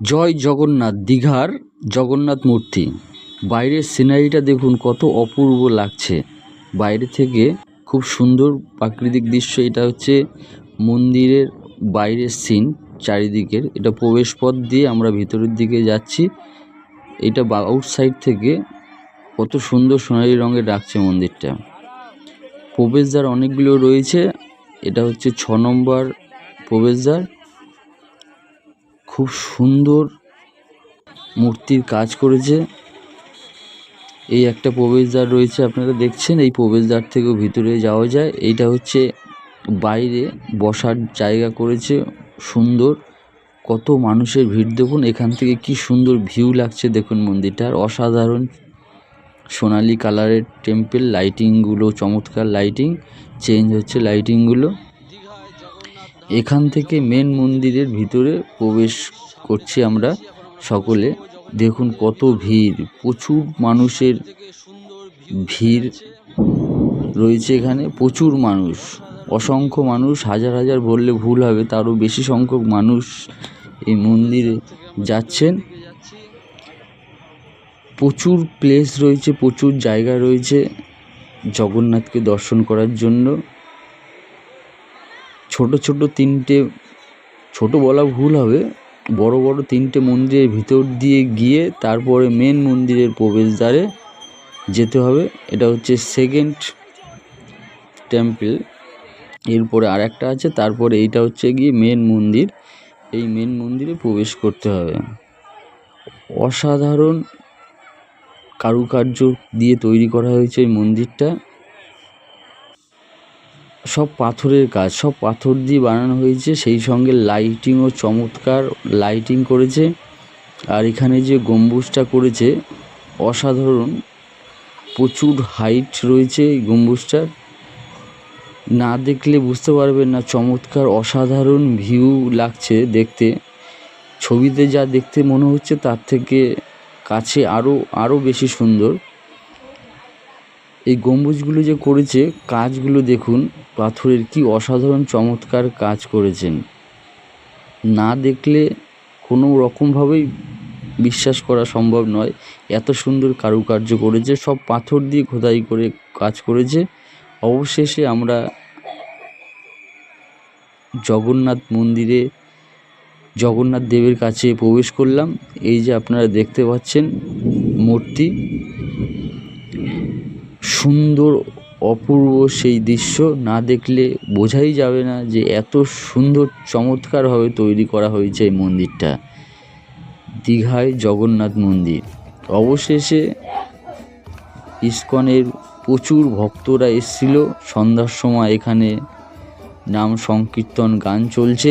জয় জগন্নাথ দীঘার জগন্নাথ মূর্তি। বাইরের সিনারিটা দেখুন, কত অপূর্ব লাগছে। বাইরে থেকে খুব সুন্দর প্রাকৃতিক দৃশ্য, এটা হচ্ছে মন্দিরের বাইরের সিন চারিদিকের। এটা প্রবেশ পথ দিয়ে আমরা ভিতরের দিকে যাচ্ছি। এটা আউটসাইড থেকে কত সুন্দর সোনালি রঙের লাগছে মন্দিরটা। প্রবেশদ্বার অনেকগুলো রয়েছে। এটা হচ্ছে ছ নম্বর প্রবেশদ্বার। খুব সুন্দর মূর্তির কাজ করেছে। এই একটা প্রবেশদ্বার রয়েছে, আপনারা দেখছেন, এই প্রবেশদ্বার থেকেও ভিতরে যাওয়া যায়। এইটা হচ্ছে বাইরে বসার জায়গা করেছে, সুন্দর। কত মানুষের ভিড়, দেখুন, এখান থেকে কি সুন্দর ভিউ লাগছে, দেখুন মন্দিরটার অসাধারণ সোনালি কালারের টেম্পেল, লাইটিংগুলো, চমৎকার লাইটিং, চেঞ্জ হচ্ছে লাইটিংগুলো। এখান থেকে মেন মন্দিরের ভিতরে প্রবেশ করছি আমরা সকলে। দেখুন কত ভিড়, প্রচুর মানুষের ভিড় রয়েছে এখানে, প্রচুর মানুষ, অসংখ্য মানুষ, হাজার হাজার বললে ভুল হবে, তারও বেশি সংখ্যক মানুষ এই মন্দিরে যাচ্ছেন। প্রচুর প্লেস রয়েছে, প্রচুর জায়গা রয়েছে, জগন্নাথকে দর্শন করার জন্য। ছোট ছোট তিনটে, ছোট বলা ভুল হবে, বড় বড় তিনটে মন্দিরের ভিতর দিয়ে গিয়ে তারপরে মেন মন্দিরের প্রবেশদ্বারে যেতে হবে। এটা হচ্ছে সেকেন্ড টেম্পল এরপরে আর একটা আছে, তারপরে এইটা হচ্ছে গিয়ে মেন মন্দির। এই মেন মন্দিরে প্রবেশ করতে হবে। অসাধারণ কারুকার্য দিয়ে তৈরি করা হয়েছে এই মন্দিরটা। সব পাথরের কাজ, সব পাথর দিয়ে বানানো হয়েছে। সেই সঙ্গে লাইটিংও চমৎকার লাইটিং করেছে। আর এখানে যে গম্বুজটা করেছে, অসাধারণ। প্রচুর হাইট রয়েছে এই গম্বুজটার। না দেখলে বুঝতে পারবেন না, চমৎকার, অসাধারণ ভিউ লাগছে দেখতে। ছবিতে যা দেখতে মনে হচ্ছে, তার থেকে কাছে আরও আরও বেশি সুন্দর। এই গম্বুজগুলো যে করেছে, কাজগুলো দেখুন, পাথরের কি অসাধারণ চমৎকার কাজ করেছেন। না দেখলে কোনো রকমভাবেই বিশ্বাস করা সম্ভব নয়। এত সুন্দর কারুকার্য করেছে, সব পাথর দিয়ে খোদাই করে কাজ করেছে। অবশেষে আমরা জগন্নাথ মন্দিরে, জগন্নাথ দেবের কাছে প্রবেশ করলাম। এই যে আপনারা দেখতে পাচ্ছেন, মূর্তি সুন্দর, অপূর্ব সেই দৃশ্য না দেখলে বোঝাই যাবে না যে এত সুন্দর চমৎকারভাবে তৈরি করা হয়েছে এই মন্দিরটা। দীঘায় জগন্নাথ মন্দির। অবশেষে ইস্কনের প্রচুর ভক্তরা এসেছিল। সন্ধ্যার সময় এখানে নাম সংকীর্তন গান চলছে।